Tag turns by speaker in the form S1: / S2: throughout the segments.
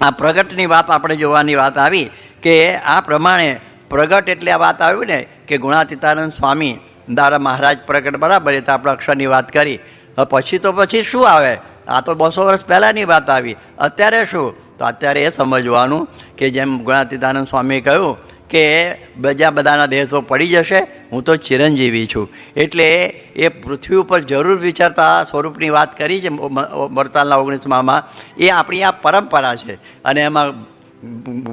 S1: આ પ્રગટની વાત આપણે જોવાની વાત આવી કે આ પ્રમાણે પ્રગટ એટલે આ વાત આવી ને કે ગુણાતીતાનંદ સ્વામી દારા મહારાજ પ્રગટ બરાબર એ તો આપણે અક્ષરની વાત કરી. પછી તો પછી શું આવે? આ તો બસો વર્ષ પહેલાંની વાત આવી. અત્યારે શું? તો અત્યારે એ સમજવાનું કે જેમ ગુણાતીતાનંદ સ્વામીએ કહ્યું કે બીજા બધાના દેહ પડી જશે, હું તો ચિરંજીવી છું. એટલે એ પૃથ્વી ઉપર જરૂર વિચારતા સ્વરૂપની વાત કરી છે વરતાલના ઓગણીસમાં એ આપણી આ પરંપરા છે. અને એમાં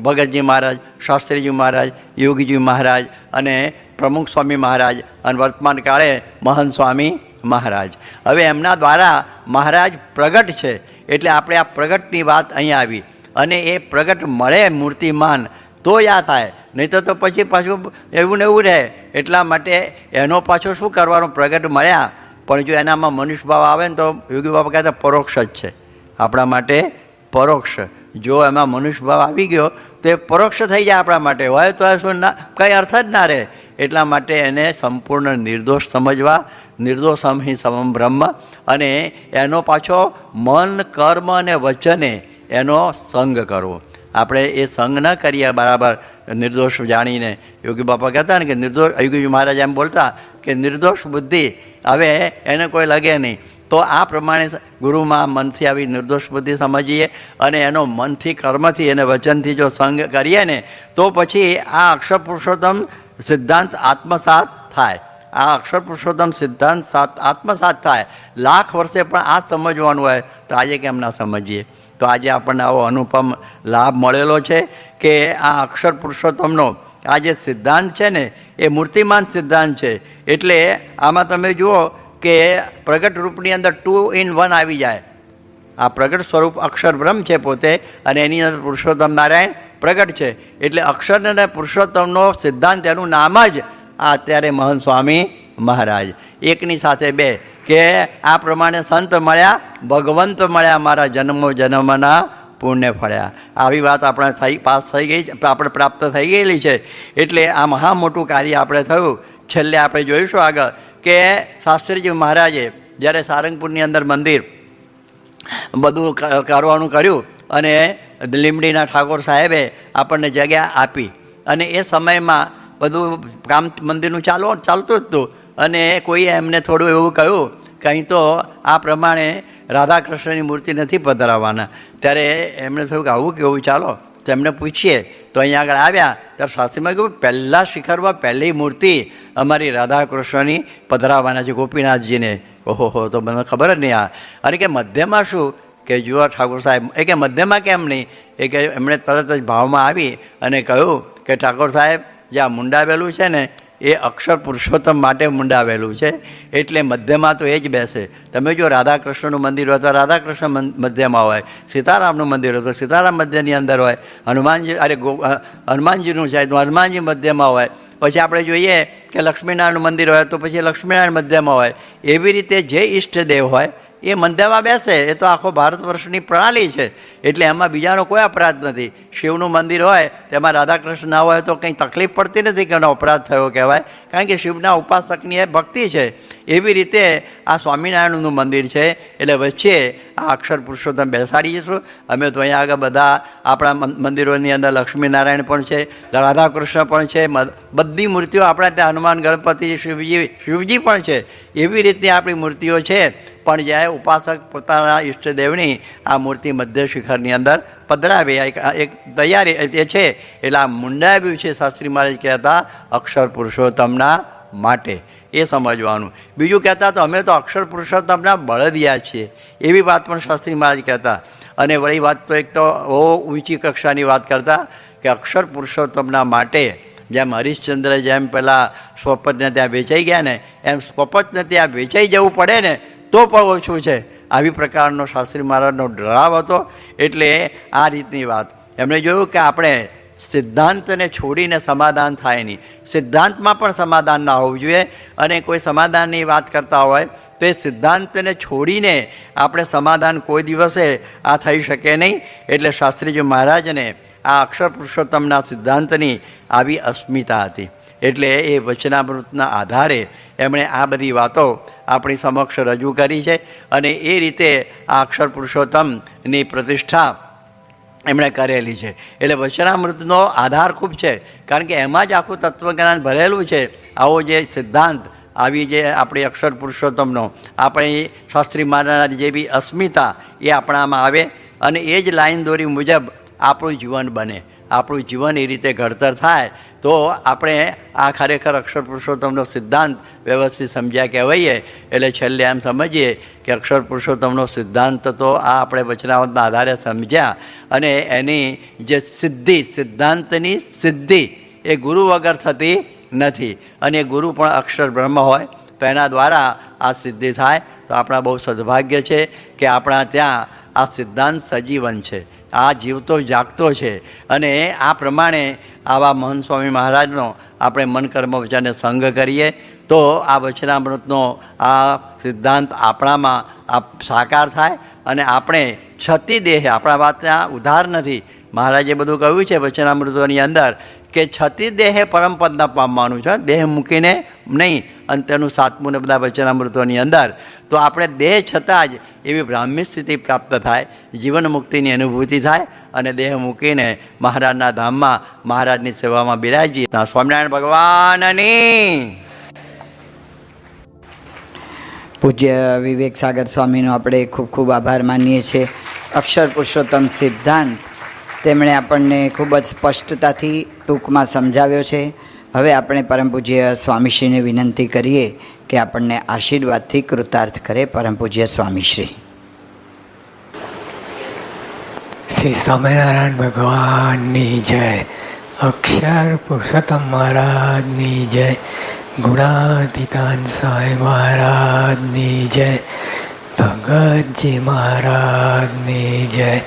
S1: ભગતજી મહારાજ, શાસ્ત્રીજી મહારાજ, યોગીજી મહારાજ અને પ્રમુખ સ્વામી મહારાજ અને વર્તમાન કાળે મહંત સ્વામી મહારાજ. હવે એમના દ્વારા મહારાજ પ્રગટ છે, એટલે આપણે આ પ્રગટની વાત અહીં આવી. અને એ પ્રગટ મળે મૂર્તિમાન તો યાદ થાય નહીં તો પછી પાછું એવું ને એવું રહે. એટલા માટે એનો પાછો શું કરવાનું પ્રગટ મળ્યા? પણ જો એનામાં મનુષ્ય ભાવ આવે ને તો યોગી બાબા કહેતા પરોક્ષ જ છે. આપણા માટે પરોક્ષ. જો એમાં મનુષ્ય ભાવ આવી ગયો, તો એ પરોક્ષ થઈ જાય આપણા માટે. હોય તો શું ના, કંઈ અર્થ જ ના રહે. એટલા માટે એને સંપૂર્ણ નિર્દોષ સમજવા, નિર્દોષ હિ સમમ બ્રહ્મ અને એનો પાછો મન, કર્મ અને વચને એનો સંગ કરવો. આપણે એ સંગ ન કરીએ બરાબર નિર્દોષ જાણીને. યોગી બાપા કહેતા ને કે નિર્દોષ, યોગી મહારાજ એમ બોલતા કે નિર્દોષ બુદ્ધિ હવે એને કોઈ લગે નહીં. તો આ પ્રમાણે ગુરુમાં મનથી આવી નિર્દોષ બુદ્ધિ સમજીએ અને એનો મનથી, કર્મથી અને વચનથી જો સંગ કરીએ ને, તો પછી આ અક્ષર પુરુષોત્તમ સિદ્ધાંત આત્મસાત થાય. આ અક્ષર પુરુષોત્તમ સિદ્ધાંત સાત, આત્મસાત થાય. લાખ વર્ષે પણ આ સમજવાનું હોય તો આજે કેમ ના સમજીએ? તો આજે આપણને આવો અનુપમ લાભ મળેલો છે કે આ અક્ષર પુરુષોત્તમનો આ જે સિદ્ધાંત છે ને, એ મૂર્તિમાન સિદ્ધાંત છે. એટલે આમાં તમે જુઓ કે પ્રગટ રૂપની અંદર ટુ ઇન વન આવી જાય. આ પ્રગટ સ્વરૂપ અક્ષર બ્રહ્મ છે પોતે અને એની અંદર પુરુષોત્તમ નારાયણ પ્રગટ છે. એટલે અક્ષર અને પુરુષોત્તમનો સિદ્ધાંત એનું નામ જ આ અત્યારે મહંત સ્વામી મહારાજ. એકની સાથે બે, કે આ પ્રમાણે સંત મળ્યા, ભગવંત મળ્યા મારા જન્મો જન્મના પુણ્ય ફળ્યા. આવી વાત આપણે થઈ, પાસ થઈ ગઈ, આપણે પ્રાપ્ત થઈ ગયેલી છે. એટલે આ મહા મોટું કાર્ય આપણે થયું. છેલ્લે આપણે જોઈશું આગળ, કે શાસ્ત્રીજી મહારાજે જ્યારે સારંગપુરની અંદર મંદિર બધું કરવાનું કર્યું અને લીમડીના ઠાકોર સાહેબે આપણને જગ્યા આપી. અને એ સમયમાં બધું કામ મંદિરનું ચાલો, ચાલતું જ હતું. અને કોઈએ એમને થોડું એવું કહ્યું કંઈ તો આ પ્રમાણે રાધાકૃષ્ણની મૂર્તિ નથી પધરાવવાના ત્યારે એમણે થયું કે આવું કેવું, ચાલો. તો એમને પૂછીએ. તો અહીંયા આગળ આવ્યા. ત્યારે શાસ્ત્રીમાં કહ્યું, પહેલાં શિખરમાં પહેલી મૂર્તિ અમારી રાધાકૃષ્ણની પધરાવવાના છે, ગોપીનાથજીને. ઓહો તો મને ખબર જ નહીં આ. અને કે મધ્યમાં શું? કે જુઓ ઠાકોર સાહેબ, એ કે મધ્યમાં કેમ નહીં? એ કે એમણે તરત જ ભાવમાં આવી અને કહ્યું કે ઠાકોર સાહેબ, જે આ મુંડાવેલું છે ને એ અક્ષર પુરુષોત્તમ માટે મુંડાવેલું છે. એટલે મધ્યમાં તો એ જ બેસે. તમે જો રાધાકૃષ્ણનું મંદિર હોય તો રાધાકૃષ્ણ મધ્યમાં હોય. સીતારામનું મંદિર હોય તો સીતારામ મધ્યની અંદર હોય. હનુમાનજી, અરે ગો હનુમાનજીનું છે તો હનુમાનજી મધ્યમાં હોય. પછી આપણે જોઈએ કે લક્ષ્મીનારાયણનું મંદિર હોય તો પછી લક્ષ્મીનારાયણ મધ્યમાં હોય. એવી રીતે જે ઈષ્ટદેવ હોય, એ મંદિરમાં બેસે. એ તો આખો ભારત વર્ષની પ્રણાલી છે. એટલે એમાં બીજાનો કોઈ અપરાધ નથી. શિવનું મંદિર હોય, તેમાં રાધાકૃષ્ણ ના હોય તો કંઈ તકલીફ પડતી નથી કે એનો અપરાધ થયો કહેવાય. કારણ કે શિવના ઉપાસકની એ ભક્તિ છે. એવી રીતે આ સ્વામિનારાયણનું મંદિર છે. એટલે વચ્ચે આ અક્ષર પુરુષોત્તમ બેસાડીશું અમે તો અહીંયા આગળ બધા આપણા મંદિરોની અંદર લક્ષ્મીનારાયણ પણ છે, રાધાકૃષ્ણ પણ છે બધી મૂર્તિઓ આપણા ત્યાં હનુમાન ગણપતિ, શિવજી શિવજી પણ છે. એવી રીતે આપણી મૂર્તિઓ છે. પણ જ્યારે ઉપાસક પોતાના ઈષ્ટદેવની આ મૂર્તિ મધ્ય શિખરની અંદર પધરાવે. એક તૈયારી એ છે, એટલે આ મુંડાવ્યું છે શાસ્ત્રી મહારાજ કહેતા, અક્ષર પુરુષોત્તમના માટે. એ સમજવાનું. બીજું કહેતા તો, અમે તો અક્ષર પુરુષોત્તમના બળદિયા છીએ. એવી વાત પણ શાસ્ત્રી મહારાજ કહેતા. અને વળી વાત તો એક તો બહુ ઊંચી કક્ષાની વાત કરતા કે અક્ષર પુરુષોત્તમના માટે જેમ હરિશ્ચંદ્ર જેમ પહેલાં સ્વપતને ત્યાં વેચાઈ ગયા ને, એમ સ્વપતને ત્યાં વેચાઈ જવું પડે ને, તો પણ ઓછું છે. આવી પ્રકારનો શાસ્ત્રી મહારાજનો ડરાવ હતો એટલે આ રીતની વાત. એમણે જોયું કે આપણે સિદ્ધાંતને છોડીને સમાધાન થાય નહીં. સિદ્ધાંતમાં પણ સમાધાન ના હોવું જોઈએ અને કોઈ સમાધાનની વાત કરતા હોય તો એ સિદ્ધાંતને છોડીને આપણે સમાધાન કોઈ દિવસે આ થઈ શકે નહીં. એટલે શાસ્ત્રીજી મહારાજને આ અક્ષર પુરુષોત્તમના સિદ્ધાંતની આવી અસ્મિતા હતી. એટલે એ વચનામૃતના આધારે એમણે આ બધી વાતો આપણી સમક્ષ રજૂ કરી છે અને એ રીતે આ અક્ષર પુરુષોત્તમની પ્રતિષ્ઠા એમણે કરેલી છે. એટલે વચનામૃતનો આધાર ખૂબ છે, કારણ કે એમાં જ આખું તત્વજ્ઞાન ભરેલું છે. આવો જે સિદ્ધાંત આવી જે આપણી અક્ષર પુરુષોત્તમનો, આપણી શાસ્ત્રી મહારાજ જેવી અસ્મિતા એ આપણામાં આવે અને એ જ લાઈન દોરી મુજબ આપણું જીવન બને. આપણું જીવન એ રીતે ઘડતર થાય તો આપણે આ ખરેખર અક્ષર પુરુષોત્તમનો સિદ્ધાંત વ્યવસ્થિત સમજ્યા કહેવાઈએ એટલે છેલ્લે એમ સમજીએ કે અક્ષર પુરુષોત્તમનો સિદ્ધાંત તો આ આપણે વચનાવતના આધારે સમજ્યા. અને એની જે સિદ્ધિ, સિદ્ધાંતની સિદ્ધિ એ ગુરુ વગર થતી નથી. અને ગુરુ પણ અક્ષર બ્રહ્મ હોય, તો એના દ્વારા આ સિદ્ધિ થાય. તો આપણા બહુ સદભાગ્ય છે કે આપણા ત્યાં આ સિદ્ધાંત સજીવન છે. આ જીવતો જાગતો છે. અને આ પ્રમાણે આવા મહંત સ્વામી મહારાજનો આપણે મન કર્મ વચને સંગ કરીએ. તો આ વચનામૃતનો આ સિદ્ધાંત આપણામાં આ સાકાર થાય અને આપણે છતી દેહ આપણા વાત ઉધાર નથી. મહારાજે બધું કહ્યું છે વચનામૃતોની અંદર કે છતી દેહે પરમપદના પામવાનું છે. દેહ મૂકીને નહીં, અને તેનું સાતમું ને બધા વચનામૃતોની અંદર. તો આપણે દેહ છતાં જ એવી બ્રાહ્મી સ્થિતિ પ્રાપ્ત થાય, જીવન મુક્તિની અનુભૂતિ થાય, અને દેહ મૂકીને મહારાજના ધામમાં, મહારાજની સેવામાં બિરાજીએ. સ્વામિનારાયણ ભગવાનની.
S2: પૂજ્ય વિવેક સાગર સ્વામીનો આપણે ખૂબ ખૂબ આભાર માનીએ છીએ. અક્ષર પુરુષોત્તમ સિદ્ધાંત તેમણે આપણને ખૂબ જ સ્પષ્ટતાથી ટૂંકમાં સમજાવ્યો છે. હવે આપણે પરમ પૂજ્ય સ્વામીશ્રીને વિનંતી કરીએ કે આપણને આશીર્વાદથી કૃતાર્થ કરે પરમ પૂજ્ય સ્વામીશ્રી.
S3: શ્રી સ્વામિનારાયણ ભગવાનની જય. અક્ષર પુરુષોત્તમ મહારાજની જય. ગુણાતીતાન સાંઈ મહારાજની જય. ભગતજી મહારાજની જય.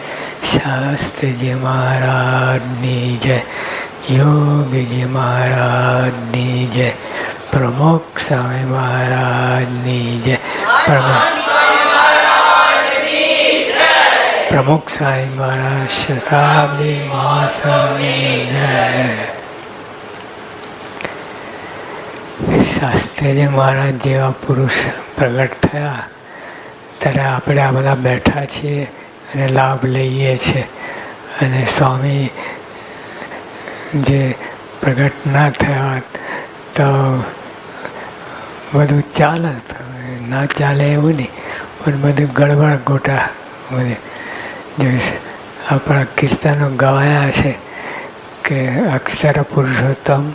S3: શાસ્ત્રીજી મહારાજની જય યોગીજી મહારાજની જય પ્રમુખ સ્વામી મહારાજની જય પ્રમુખ પ્રમુખ સાંઈ મહારાજ શતાબ્દી મહાસંઘની જય શાસ્ત્રીજી મહારાજ જેવા પુરુષ પ્રગટ થયા ત્યારે આપણે આ બધા બેઠા છીએ અને લાભ લઈએ છીએ અને સ્વામી જે પ્રગટ ના થયા તો બધું ચાલે, ના ચાલે એવું નહીં, પણ બધું ગડબડ ગોટા બધે. જે આપણા કીર્તનો ગવાયા છે કે અક્ષર પુરુષોત્તમ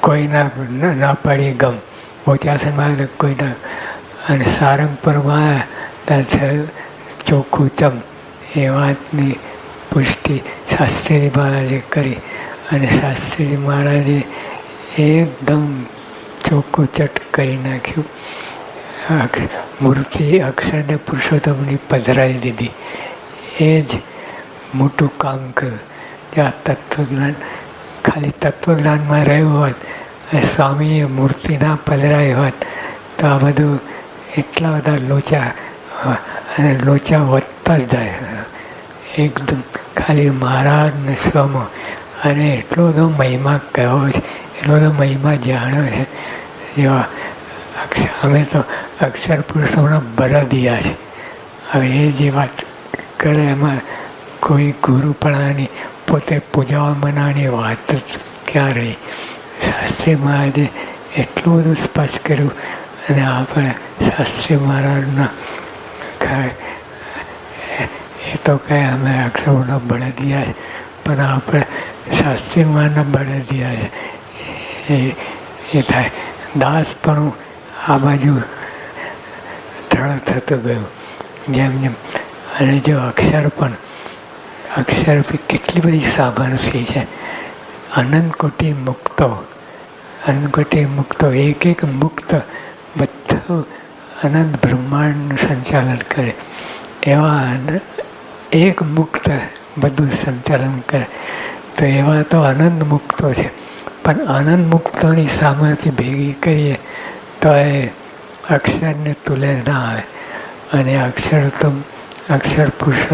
S3: કોઈના ના પડી ગમ. મોચાસનમાં તો કોઈના અને સારંગપુરમાં ત્યાં ચોખ્ખું ચમ એ વાતની પુષ્ટિ શાસ્ત્રીજી મહારાજે કરી. અને શાસ્ત્રીજી મહારાજે એકદમ ચોખ્ખું ચટ કરી નાખ્યું. મૂર્તિ અક્ષરને પુરુષોત્તમની પધરાવી દીધી. એ જ મોટું કામ કર્યું. આ તત્વજ્ઞાન, ખાલી તત્વજ્ઞાનમાં રહ્યું હોત અને સ્વામીએ મૂર્તિ ના હોત, તો આ બધું એટલા બધા લોચા અને લોચા વધતા જ જાય એકદમ ખાલી મહારાજને સ્વમો અને એટલો બધો મહિમા કહેવો છે, એટલો બધો મહિમા જાણ્યો છે. જેવા અમે તો અક્ષર પુરુષોના બરદિયા છે. હવે એ જે વાત કરે એમાં કોઈ ગુરુપણાની, પોતે પૂજાઓ મનાની વાત જ ક્યાં રહી? શાસ્ત્રી મહારાજે એટલું બધું સ્પષ્ટ કર્યું. અને આપણે શાસ્ત્રી મહારાજના ખરે- એ તો કહે અમે અક્ષરોના બળદિયા છે, પણ આપણે શાસ્ત્રીમાં મહારાજના બળદિયા છે. એ એ થાય. દાસપણું આ બાજુ ધળ થતું ગયું. જેમ જેમ. અને જો અક્ષર પણ, અક્ષર કેટલી બધી સામર્થ્ય છે. અનંતકોટી મુક્તો. અનંતકોટી મુક્તો. એક એક મુક્ત બધું અનંત બ્રહ્માંડનું સંચાલન કરે. એવા એક મુક્ત બધું સંચાલન કરે. તો એવા તો આનંદ મુક્તો છે. પણ આનંદ મુક્તોની સામેથી ભેગી કરીએ તો એ અક્ષરને તુલે ના આવે. અને અક્ષર તો અક્ષર પુરુષ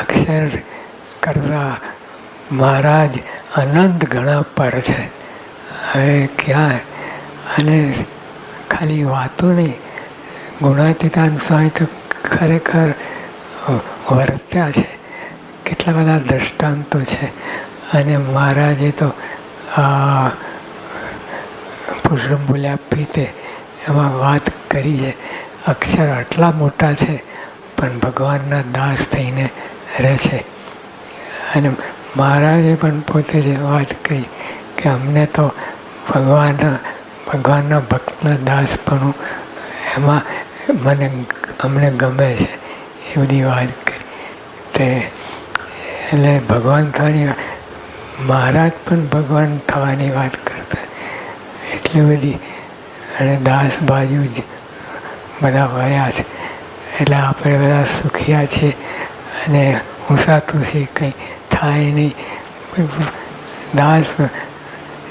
S3: અક્ષર કરતા મહારાજ અનંત ગણા પર છે. હવે ક્યાં? અને ખાલી વાતો નહીં. ગુણાતીતાન સ્વામી તો ખરેખર વર્ત્યા છે. કેટલા બધા દ્રષ્ટાંતો છે. અને મહારાજે તો પુરુષમ બોલ્યા, પ્રીતે, એમાં વાત કરી છે. અક્ષર આટલા મોટા છે, પણ ભગવાનના દાસ થઈને રહે છે. અને મહારાજે પણ પોતે જે વાત કહી કે, અમને તો ભગવાનના ભગવાનના ભક્તના દાસપણું, એમાં મને અમને ગમે છે, એ બધી વાત કરી. તે એટલે ભગવાન થવાની મહારાજ પણ ભગવાન થવાની વાત કરતા. એટલી બધી, અને દાસ બાજુ જ બધા વર્યા છે. એટલે આપણે બધા સુખિયા છીએ, અને ઊંસાતુંથી કંઈ થાય નહીં. દાસ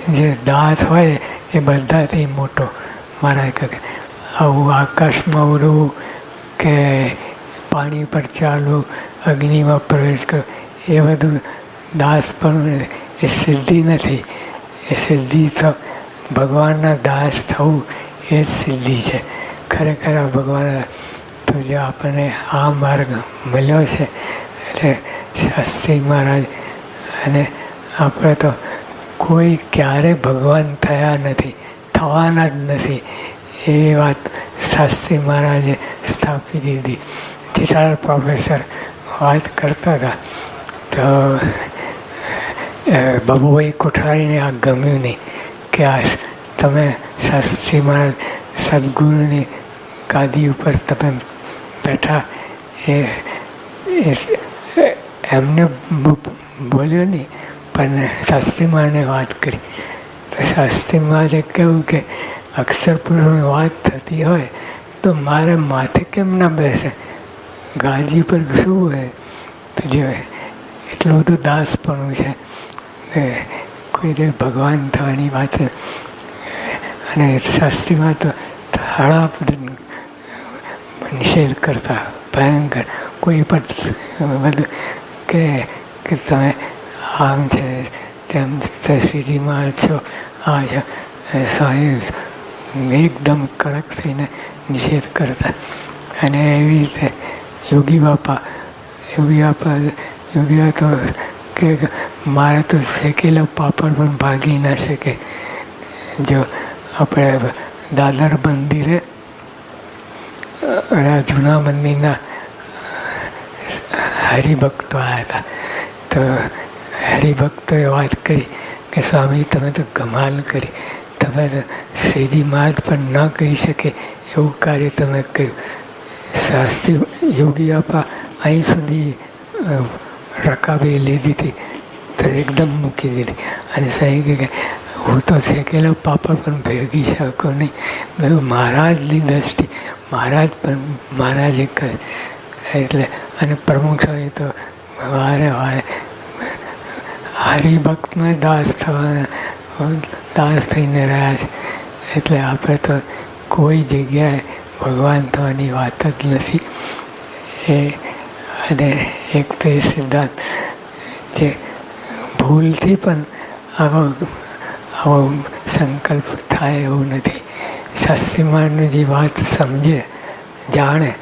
S3: જે દાસ હોય એ બધાથી મોટો. મારા કહે આવું આકાશમાં ઉડવું કે પાણી પર ચાલવું, અગ્નિમાં પ્રવેશ કરવો, એ બધું દાસ પણ એ સિદ્ધિ નથી. એ સિદ્ધિ તો ભગવાનના દાસ થવું એ જ સિદ્ધિ છે. ખરેખર આ ભગવાન, તો જે આપણને આ માર્ગ મળ્યો છે, એટલે શાસ્ત્રી મહારાજ, અને આપણે તો કોઈ ક્યારે ભગવાન થયા નથી, થવાના જ નથી. એ વાત શાસ્ત્રી મહારાજે સ્થાપી દીધી. જેઠાલાલ પ્રોફેસર વાત કરતા હતા. તો બબુભાઈ કોઠારીને આ ગમ્યું નહીં કે આ તમે શાસ્ત્રી મહારાજ સદગુરુની ગાદી ઉપર તમે બેઠા એ એમને બોલ્યો નહીં. પણ શાસ્ત્રી મહારાજને વાત કરી તો શાસ્ત્રી મહારાજે કહ્યું કે અક્ષરપુરની વાત થતી હોય તો મારે માથે કેમ ના બેસે ગાદી પર શું હોય તો જે એટલું બધું દાસપણું છે એ કોઈ રીતે ભગવાન થવાની વાત અને શાસ્ત્રીમાં તો થાળા નિષેધ કરતા ભયંકર કોઈ પણ બધું કે તમે આમ છે તેમ સ્થિતિમાં છો આ છો સ્વામી એકદમ કડક થઈને નિષેધ કરતા અને એવી રીતે યોગી બાપા યોગી બાપા યોગી તો કે મારે તો શેકેલો પાપડ પણ ભાગી ના શકે જો આપણે દાદર મંદિરે જૂના મંદિરના હરિભક્તો આવ્યા હતા તો હરિભક્તોએ વાત કરી કે, સ્વામી, તમે તો કમાલ કરી. તમે તો સીધી માર્ગ પણ ન કરી શકે એવું કાર્ય તમે કર્યું. શાસ્ત્રી યોગી આપા અહીં સુધી રકાબી લીધી હતી, તો એકદમ મૂકી દીધી. અને સાહેબ કે હું તો શેકેલો પાપડ પણ ભેગી શકો નહીં. બધું મહારાજની દ્રષ્ટિ. મહારાજ પણ મહારાજે કરે. એટલે, અને પ્રમુખ સ્વામી તો વારે વારે હરિભક્તનો દાસ થવાના દાસ થઈને રહ્યા છે એટલે આપણે તો કોઈ જગ્યાએ ભગવાન થવાની વાત જ નથી. એ, અને એક તો એ સિદ્ધાંત જે ભૂલથી પણ આવો આવો સંકલ્પ થાય એવું નથી. શાસ્ત્રીમાનની જે વાત સમજે, જાણે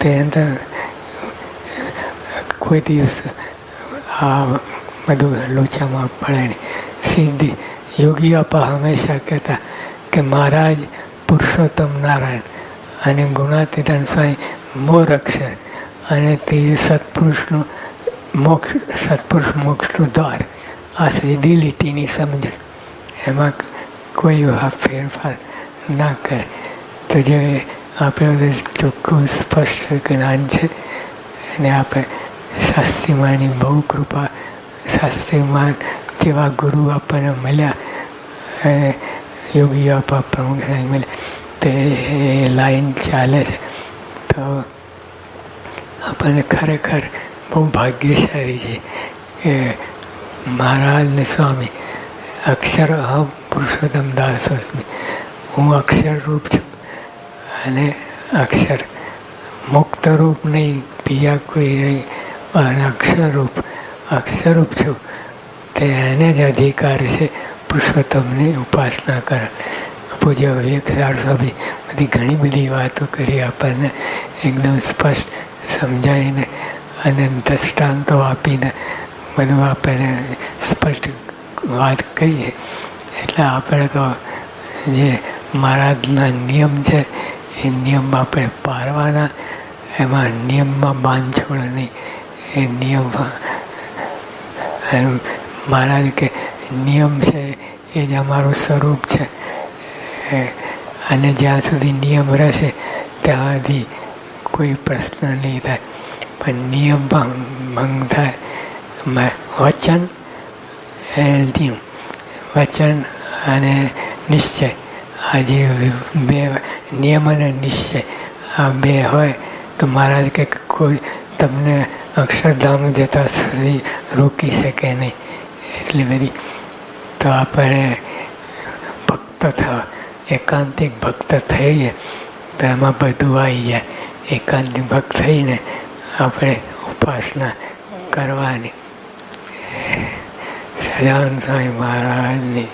S3: તે અંદર કોઈ દિવસ આ બધું લોચામાં પડે નહીં સિદ્ધિ યોગી આપા હંમેશા કહેતા કે, મહારાજ પુરુષોત્તમ નારાયણ અને ગુણાતીતાન સ્વામી મોર અક્ષર અને તે સત્પુરુષનું મોક્ષ, સત્પુરુષ મોક્ષનું દ્વાર આ સીધી લીટીની સમજણ. એમાં કોઈ ફેરફાર ના કરે. તો જે આપણે ચોખ્ખું સ્પષ્ટ જ્ઞાન છે અને આપણે શાસ્ત્રીમાની બહુ કૃપા શાસ્ત્રીમાન જેવા ગુરુ આપણને મળ્યા યોગી આપા પ્રમુખ મળ્યા, તે એ લાઈન ચાલે છે. તો આપણને ખરેખર બહુ ભાગ્યશાળી છે કે મહારાજ ને સ્વામી, અક્ષર અહમ પુરુષોત્તમ દાસોસ્મી હું અક્ષર રૂપ છું અને અક્ષર મુક્ત રૂપ નહીં બીજા કોઈ નહીં, અને અક્ષરરૂપ અક્ષરરૂપ છું. તે એને જ અધિકાર છે. પુરુષોત્તમની ઉપાસના કર. પૂજ્ય વિવેકસાર સ્વામી બધી ઘણી બધી વાતો કરી આપણને એકદમ સ્પષ્ટ સમજાવીને અને દ્રષ્ટાંતો આપીને બધું આપણે સ્પષ્ટ વાત કરીએ એટલે આપણે તો જે મહારાજના નિયમ છે, એ નિયમ આપણે પાળવાના એમાં નિયમમાં બાંધછોડ નહીં. એ નિયમમાં મહારાજ કે નિયમ છે એ જ અમારું સ્વરૂપ છે. અને જ્યાં સુધી નિયમ રહેશે, ત્યાં સુધી કોઈ પ્રશ્ન નહીં થાય. પણ નિયમ ભંગ થાય. વચન એ નિયમ વચન અને નિશ્ચય. આ જે બે નિયમ અને નિશ્ચય. આ બે હોય તો મહારાજ કે કોઈ તમને અક્ષરધામ જતા સુધી રોકી શકે નહીં. એટલી બધી તો આપણે ભક્ત થવા, એકાંતિક ભક્ત થઈએ તો એમાં બધું આવી જાય. એકાંતિક ભક્ત થઈને આપણે ઉપાસના કરવાની. સજાન સ્વામી મહારાજની